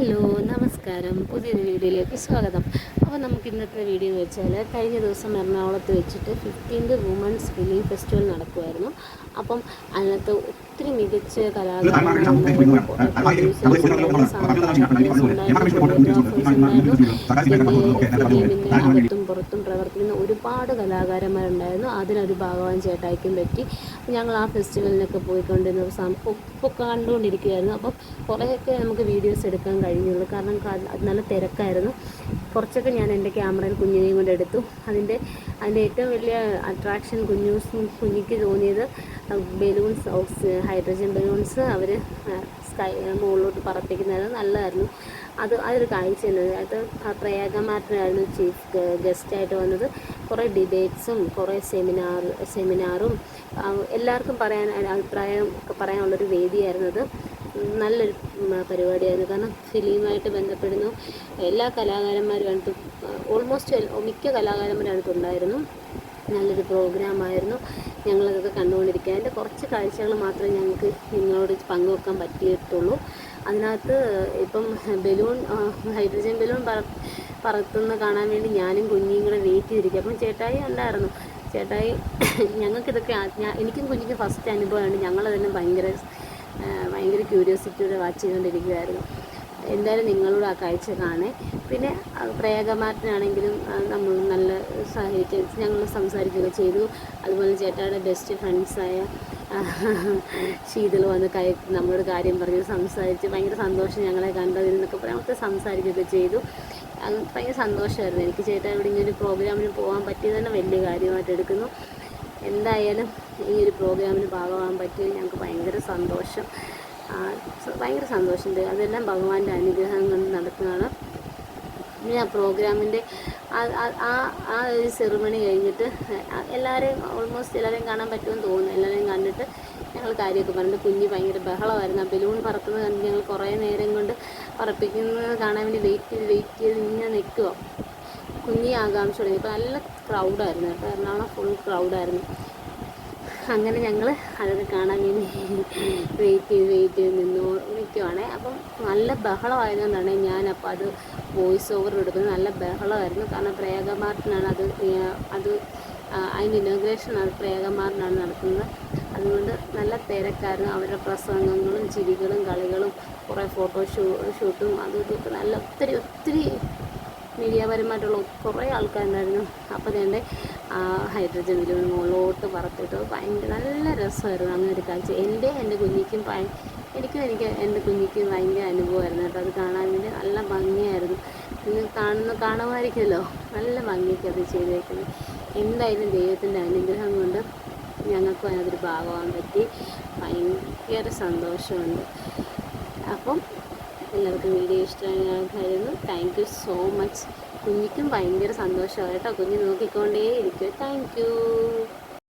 Hello നമസ്കാരം. പുതിയൊരു വീഡിയോയിലേക്ക് സ്വാഗതം. അപ്പോൾ നമുക്ക് ഇന്നത്തെ വീഡിയോ എന്ന് വെച്ചാൽ കഴിഞ്ഞ ദിവസം എറണാകുളത്ത് വെച്ചിട്ട് ഫിഫ്റ്റീൻത് വുമൻസ് ഫിലിം ഫെസ്റ്റിവൽ നടക്കുമായിരുന്നു അപ്പം അതിനകത്ത് ഒത്തിരി മികച്ച കലാകാരന്മാരുണ്ടായിരുന്നു. പുറത്തും പ്രവർത്തിക്കുന്ന ഒരുപാട് കലാകാരന്മാരുണ്ടായിരുന്നു. അതിനൊരു ഭാഗവാൻ ചേട്ടായിക്കും പറ്റി. ഞങ്ങൾ ആ ഫെസ്റ്റിവലിനൊക്കെ പോയിക്കൊണ്ടിരുന്ന ഒരു സമയം ഇപ്പോൾ കണ്ടുകൊണ്ടിരിക്കുകയായിരുന്നു. അപ്പം കുറേയൊക്കെ നമുക്ക് വീഡിയോസ് എടുക്കാൻ കഴിഞ്ഞുള്ളൂ. കാരണം നല്ല തിരക്കായിരുന്നു. കുറച്ചൊക്കെ ഞാൻ എന്റെ ക്യാമറയിൽ കുഞ്ഞിനെയും കൊണ്ട് എടുത്തു. അതിന്റെ അതിന്റെ ഏറ്റവും വലിയ അട്രാക്ഷൻ കുഞ്ഞൂസ് കുഞ്ഞിക്ക് തോന്നിയത് ബലൂൺസ് ഓക്സ് ഹൈഡ്രജൻ ബലൂൺസ് അവർ സ്കൈ മുകളിലോട്ട് പറപ്പിക്കുന്നത് നല്ലതായിരുന്നു. അത് അതൊരു കാഴ്ച തന്നെ. അത് ആ പ്രയാഗമാറ്റിനായിരുന്നു ചീഫ് ഗസ്റ്റായിട്ട് വന്നത്. കുറേ ഡിബേറ്റ്സും കുറേ സെമിനാർ സെമിനാറും എല്ലാവർക്കും പറയാൻ അഭിപ്രായം ഒക്കെ പറയാനുള്ളൊരു വേദിയായിരുന്നത്. നല്ലൊരു പരിപാടിയായിരുന്നു. കാരണം ഫിലിമായിട്ട് ബന്ധപ്പെടുന്നു. എല്ലാ കലാകാരന്മാരും അടുത്ത് ഓൾമോസ്റ്റ് മിക്ക കലാകാരന്മാരും ഉണ്ടായിരുന്നു. നല്ലൊരു പ്രോഗ്രാമായിരുന്നു. ഞങ്ങളതൊക്കെ കണ്ടുകൊണ്ടിരിക്കുക. അതിന്റെ കുറച്ച് കാഴ്ചകൾ മാത്രമേ ഞങ്ങൾക്ക് നിങ്ങളോട് പങ്കുവെക്കാൻ പറ്റിയിട്ടുള്ളൂ. അതിനകത്ത് ഇപ്പം ബലൂൺ ഹൈഡ്രജൻ ബലൂൺ പറ പറത്തുന്ന കാണാൻ വേണ്ടി ഞാനും കുഞ്ഞിയും കൂടെ വെയിറ്റ് ചെയ്തിരിക്കുക. അപ്പം ചേട്ടായി ഉണ്ടായിരുന്നു. ചേട്ടായി ഞങ്ങൾക്കിതൊക്കെ എനിക്കും കുഞ്ഞിക്ക് ഫസ്റ്റ് അനുഭവമാണ്. ഞങ്ങളതെല്ലാം ഭയങ്കര ഭയങ്കര ക്യൂരിയോസിറ്റിയോടെ വാച്ച് ചെയ്തുകൊണ്ടിരിക്കുകയായിരുന്നു എന്തായാലും നിങ്ങളോട് ആ കാഴ്ച കാണേ. പിന്നെ ആ, പ്രയാഗമാറ്റിനാണെങ്കിലും നമ്മൾ നല്ല സഹായിച്ച് ഞങ്ങൾ സംസാരിക്കുകയൊക്കെ ചെയ്തു. അതുപോലെ ചേട്ടായുടെ ബെസ്റ്റ് ഫ്രണ്ട്സായ ശീതൾ വന്ന് കൈ നമ്മളോട് കാര്യം പറഞ്ഞ് സംസാരിച്ച് ഭയങ്കര സന്തോഷം ഞങ്ങളെ കണ്ടതിൽ നിന്നൊക്കെ പറഞ്ഞ് സംസാരിക്കുകയൊക്കെ ചെയ്തു. ഭയങ്കര സന്തോഷമായിരുന്നു. എനിക്ക് ചേട്ടാ ഇവിടെ ഇങ്ങനൊരു പ്രോഗ്രാമിന് പോകാൻ പറ്റിയത് തന്നെ വലിയ കാര്യമായിട്ട് എടുക്കുന്നു. എന്തായാലും ഈ ഒരു പ്രോഗ്രാമിന് ഭാഗമാകാൻ പറ്റിയത് ഞങ്ങൾക്ക് ഭയങ്കര സന്തോഷം. ഭയങ്കര സന്തോഷമുണ്ട്. അതെല്ലാം ഭഗവാന്റെ അനുഗ്രഹം കൊണ്ട് നടക്കുന്നതാണ്. പിന്നെ ആ പ്രോഗ്രാമിന്റെ ആ ആ- ഒരു സെറിമണി കഴിഞ്ഞിട്ട് എല്ലാവരെയും ഓൾമോസ്റ്റ് എല്ലാവരെയും കാണാൻ പറ്റുമെന്ന് തോന്നുന്നു. എല്ലാവരെയും കണ്ടിട്ട് ഞങ്ങൾ കാര്യമൊക്കെ പറഞ്ഞിട്ട് കുഞ്ഞ് ഭയങ്കര ബഹളമായിരുന്നു. ആ ബലൂൺ പറക്കുന്നത് കണ്ടിട്ട് ഞങ്ങൾ കുറേ നേരം കൊണ്ട് പറപ്പിക്കുന്നത് കാണാൻ വേണ്ടി വെയിറ്റ് ചെയ്ത് വെയിറ്റ് ചെയ്ത് ഇങ്ങനെ നിൽക്കുക കുഞ്ഞി ആകാംക്ഷ തുടങ്ങി ഇപ്പോൾ നല്ല ക്രൗഡായിരുന്നു കേട്ടോ എറണാകുളം ഫുൾ ക്രൗഡായിരുന്നു അങ്ങനെ ഞങ്ങൾ അതൊക്കെ കാണാൻ വേണ്ടി വെയിറ്റ് ചെയ്ത് വെയിറ്റ് ചെയ്ത് നിന്നു നിൽക്കുവാണേ അപ്പം നല്ല ബഹളമായതുകൊണ്ടാണ് അപ്പോൾ അത് വോയിസ് ഓവർ എടുക്കുന്നത്. നല്ല ബഹളമായിരുന്നു. കാരണം പ്രയാഗമാർട്ടിനാണ് അത് അത് ആ, അതിന്റെ ഇനോഗ്രേഷൻ അത് മാർട്ടിനാണ് നടത്തുന്നത് അതുകൊണ്ട് നല്ല തിരക്കായിരുന്നു. അവരുടെ പ്രസംഗങ്ങളും ചിരികളും കളികളും കുറേ ഫോട്ടോ ഷൂ ഷൂട്ടും അതും ഇതൊക്കെ നല്ല ഒത്തിരി ഒത്തിരി മീഡിയാപരമായിട്ടുള്ള കുറേ ആൾക്കാരുണ്ടായിരുന്നു. അപ്പോൾ തന്നെ ഹൈഡ്രജൻ ബലൂൺ മുകളിലോട്ട് പറത്തിട്ട് ഭയങ്കര നല്ല രസമായിരുന്നു അങ്ങനെ ഒരു കാഴ്ച. എന്റെ എന്റെ കുഞ്ഞിക്കും ഭയ എനിക്കും എനിക്ക് എന്റെ കുഞ്ഞിക്കും ഭയങ്കര അനുഭവമായിരുന്നു കേട്ടോ. അത് കാണാൻ വേണ്ടി നല്ല ഭംഗിയായിരുന്നു. നിങ്ങൾ കാണുന്ന കാണുമായിരിക്കുമല്ലോ. നല്ല ഭംഗിയൊക്കെ അത് ചെയ്തേക്കുന്നത് എന്തായാലും ദൈവത്തിന്റെ അനുഗ്രഹം കൊണ്ട് ഞങ്ങൾക്കും അതിനകത്തൊരു ഭാഗമാകാൻ പറ്റി. ഭയങ്കര സന്തോഷമുണ്ട്. അപ്പം എല്ലാവർക്കും വീഡിയോ ഇഷ്ടമായിരുന്നു താങ്ക് യു സോ മച്ച് കുഞ്ഞിക്കും ഭയങ്കര സന്തോഷമാണ് കേട്ടോ. കുഞ്ഞ് നോക്കിക്കൊണ്ടേ ഇരിക്കും താങ്ക് യു